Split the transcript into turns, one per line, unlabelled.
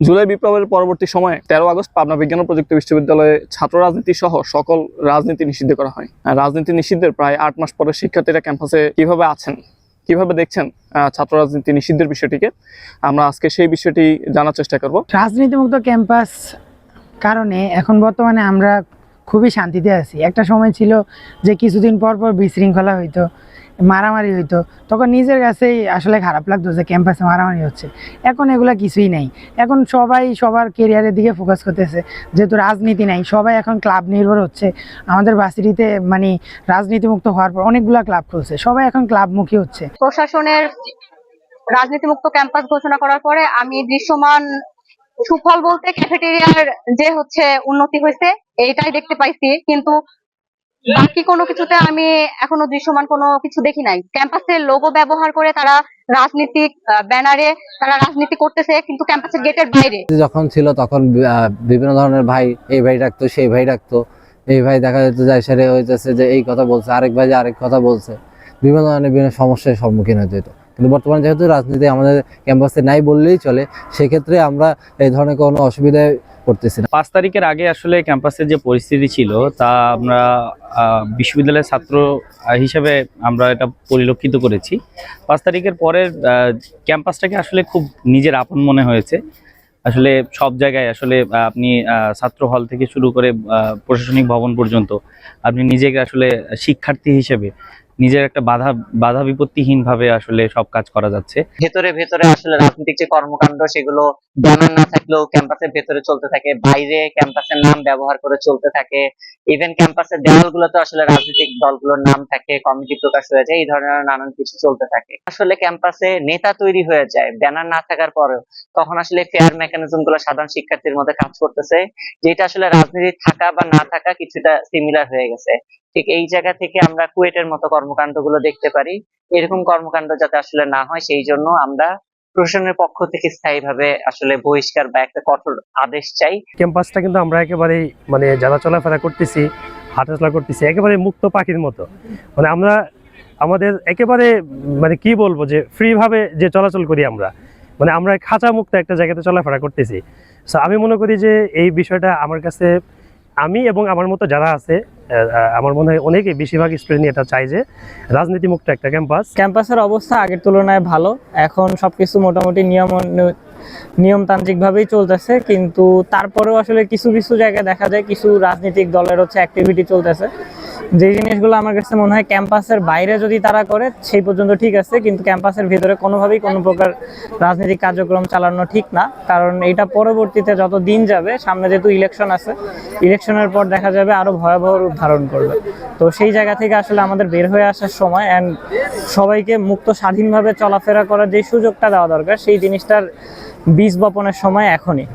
জুলাই বিপ্লবের পরবর্তী সময়ে তেরো আগস্ট পাবনা বিজ্ঞান ও প্রযুক্তি বিশ্ববিদ্যালয়ে ছাত্র রাজনীতি সহ সকল রাজনীতি নিষিদ্ধ করা হয়। রাজনীতি নিষিদ্ধের প্রায় আট মাস পরে শিক্ষার্থীরা ক্যাম্পাসে কীভাবে আছেন, কীভাবে দেখছেন ছাত্র রাজনীতি নিষিদ্ধের বিষয়টিকে, আমরা আজকে সেই বিষয়টি জানার চেষ্টা করব।
রাজনীতিমুক্ত ক্যাম্পাস কারণে এখন বর্তমানে আমরা খুবই শান্তিতে আছি। একটা সময় ছিল যে কিছুদিন পর পর বিশৃঙ্খলা হইতো, মারামারি হইতো। তখন নিজের কাছেই আসলে খারাপ লাগতো যে ক্যাম্পাসে মারামারি হচ্ছে। এখন এগুলা কিছুই নাই। এখন সবাই সবার কেরিয়ারের দিকে ফোকাস করতেছে। যেহেতু রাজনীতি নাই, সবাই এখন ক্লাব নির্ভর হচ্ছে। আমাদের ভার্সিটিতে মানে রাজনীতিমুক্ত হওয়ার পর অনেকগুলা ক্লাব খুলছে। সবাই এখন ক্লাবমুখী হচ্ছে।
প্রশাসনের রাজনীতিমুক্ত ক্যাম্পাস ঘোষণা করার পরে আমি দৃশ্যমান সুফল বলতে ক্যাফেটেরিয়ার যে হচ্ছে উন্নতি হয়েছে এইটাই দেখতে পাইছি, কিন্তু বাকি কোনো কিছুতে আমি এখনও দৃশ্যমান কোনো কিছু দেখি নাই। ক্যাম্পাসের লোগো ব্যবহার করে তারা রাজনীতিক ব্যানারে তারা রাজনীতি করতেছে, কিন্তু ক্যাম্পাসের গেটের বাইরে।
যখন ছিল তখন বিভিন্ন ধরনের ভাই, এই ভাই ডাকতো, সেই ভাই ডাকতো। এই ভাই দেখা যেত যে সেরে হইতেছে যে এই কথা বলছে, আরেক ভাই যে আরেক কথা বলছে। বিভিন্ন ধরনের বিভিন্ন সমস্যার সম্মুখীন হতো কিন্তু বর্তমানে যেহেতু রাজনীতি আমাদের ক্যাম্পাসে নাই বললেই চলে, সেক্ষেত্রে আমরা এই ধরনের কোনো অসুবিধায় পড়তেছি না।
পাঁচ তারিখের আগে আসলে ক্যাম্পাসের যে পরিস্থিতি ছিল, তা আমরা বিশ্ববিদ্যালয়ের ছাত্র হিসেবে আমরা এটা পরিলক্ষিত করেছি। পাঁচ তারিখের পরের ক্যাম্পাসটাকে আসলে খুব নিজের আপন মনে হয়েছে। আসলে সব জায়গায় আসলে আপনি ছাত্র হল থেকে শুরু করে প্রশাসনিক ভবন পর্যন্ত আপনি নিজেকে আসলে শিক্ষার্থী হিসেবে নিজের একটা বাধা বাধা বিপত্তিহীন ভাবে আসলে সব কাজ করা যাচ্ছে।
ভেতরে ভেতরে আসলে রাজনৈতিক যে কর্মকাণ্ড, সেগুলো ব্যানার না থাকলেও ক্যাম্পাসের ভেতরে চলতে থাকে, বাইরে ক্যাম্পাসের নাম ব্যবহার করে চলতে থাকে। ইভেন ক্যাম্পাসের দেওয়ালগুলোতে আসলে রাজনৈতিক দলগুলোর নাম থাকে, কমিটি প্রকাশ হয়ে যায়, এই ধরনের নানান কিছু চলতে থাকে। আসলে ক্যাম্পাসে নেতা তৈরি হয়ে যায়, ব্যানার না থাকার পরেও। তখন আসলে ফেয়ার মেকানিজমগুলো সাধারণ শিক্ষার্থীর মধ্যে কাজ করতেছে, যেটা আসলে রাজনীতি থাকা বা না থাকা কিছুটা সিমিলার হয়ে গেছে। ঠিক এই জায়গা থেকে আমরা কুয়েটের মতো কর্মকাণ্ডগুলো দেখতে পারি। এরকম কর্মকাণ্ড যাতে আসলে না হয়, সেই জন্য আমরা প্রশাসনের পক্ষ থেকে স্থায়ীভাবে আসলে বহিষ্কার বা একটা কঠোর আদেশ চাই।
ক্যাম্পাসটা কিন্তু আমরা একেবারেই মানে যারা চলাফেরা করতেছি, হাঁটাচলা করতেছি, একেবারে মুক্ত পাখির মতো। মানে আমরা, আমাদের একেবারে মানে কি বলব যে ফ্রি ভাবে যে চলাচল করি আমরা। মানে আমরা খাঁচা মুক্ত একটা জায়গাতে চলাফেরা করতেছি। সো আমি মনে করি যে এই বিষয়টা আমার কাছে, আমি এবং আমার মতো যারা আছে আমার মনে হয় অনেকেই বেশিরভাগ স্টুডেন্ট এটা চাই যে রাজনীতিমুক্ত একটা ক্যাম্পাস
ক্যাম্পাসের অবস্থা আগের তুলনায় ভালো। এখন সবকিছু মোটামুটি নিয়ম নিয়মতান্ত্রিকভাবেই চলতেছে, কিন্তু তারপরেও আসলে কিছু কিছু জায়গায় দেখা যায় কিছু রাজনৈতিক দলের হচ্ছে অ্যাক্টিভিটি চলতেছে। যে জিনিসগুলো আমার কাছে মনে হয় ক্যাম্পাসের বাইরে যদি তারা করে, সেই পর্যন্ত ঠিক আছে, কিন্তু ক্যাম্পাসের ভিতরে কোনোভাবেই কোনো প্রকার রাজনৈতিক কার্যক্রম চালানো ঠিক না। কারণ এটা পরবর্তীতে যত দিন যাবে, সামনে যেহেতু ইলেকশন আছে ইলেকশনের পর দেখা যাবে আরও ভয়াবহ রূপ ধারণ করবে। তো সেই জায়গা থেকে আসলে আমাদের বের হয়ে আসার সময় অ্যান্ড সবাইকে মুক্ত স্বাধীনভাবে চলাফেরা করার যে সুযোগটা দেওয়া দরকার, সেই জিনিসটার বীজ বপনের সময় এখনই।